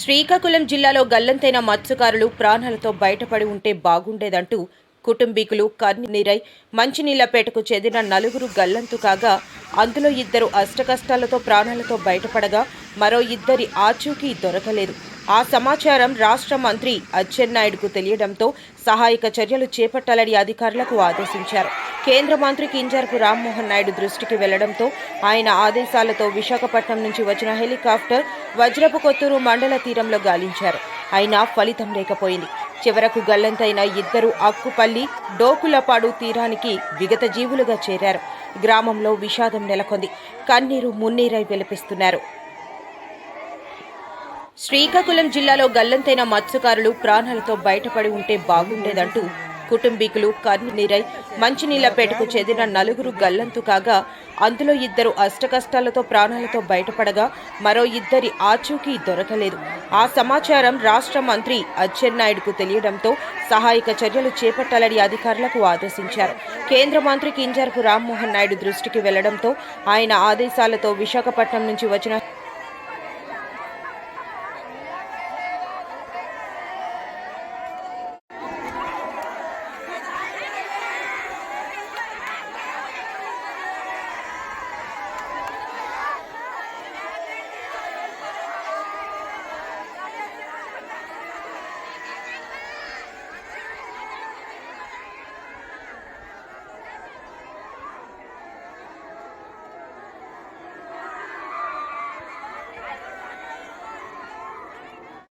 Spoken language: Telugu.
శ్రీకాకుళం జిల్లాలో గల్లంతైన మత్స్యకారులు ప్రాణాలతో బయటపడి ఉంటే బాగుండేదంటూ కుటుంబీకులు కన్నీరై మంచినీళ్ళపేటకు చెందిన నలుగురు గల్లంతు కాగా అందులో ఇద్దరు అష్టకష్టాలతో ప్రాణాలతో బయటపడగా మరో ఇద్దరి ఆచూకీ దొరకలేదు. ఆ సమాచారం రాష్ట్ర మంత్రి అచ్చెన్నాయుడుకు తెలియడంతో సహాయక చర్యలు చేపట్టాలని అధికారులకు ఆదేశించారు. కేంద్ర మంత్రి కింజారపు రామ్మోహన్ నాయుడు దృష్టికి వెళ్ళడంతో ఆయన ఆదేశాలతో విశాఖపట్నం నుంచి వచ్చిన హెలికాప్టర్ వజ్రపు కొత్తూరు మండల తీరంలో గాలించారు. అయినా ఫలితం లేకపోయింది. చివరకు గల్లంతైన ఇద్దరు అక్కుపల్లి డోకులపాడు తీరానికి విగత జీవులుగా చేరారు. గ్రామంలో విషాదం నెలకొంది. కన్నీరు మున్నీరై విలపిస్తున్నారు. శ్రీకాకుళం జిల్లాలో గల్లంతైన మత్స్యకారులు ప్రాణాలతో బయటపడి ఉంటే బాగుండేదంటూ కుటుంబీకులు కన్నీరై మంచినీళ్ళపేటకు చెందిన నలుగురు గల్లంతు కాగా అందులో ఇద్దరు అష్టకష్టాలతో ప్రాణాలతో బయటపడగా మరో ఇద్దరి ఆచూకీ దొరకలేదు. ఆ సమాచారం రాష్ట్ర మంత్రి అచ్చెన్నాయుడుకు తెలియడంతో సహాయక చర్యలు చేపట్టాలని అధికారులకు ఆదేశించారు. కేంద్ర మంత్రి కింజర్పు రామ్మోహన్ నాయుడు దృష్టికి వెళ్ళడంతో ఆయన ఆదేశాలతో విశాఖపట్నం నుంచి వచ్చిన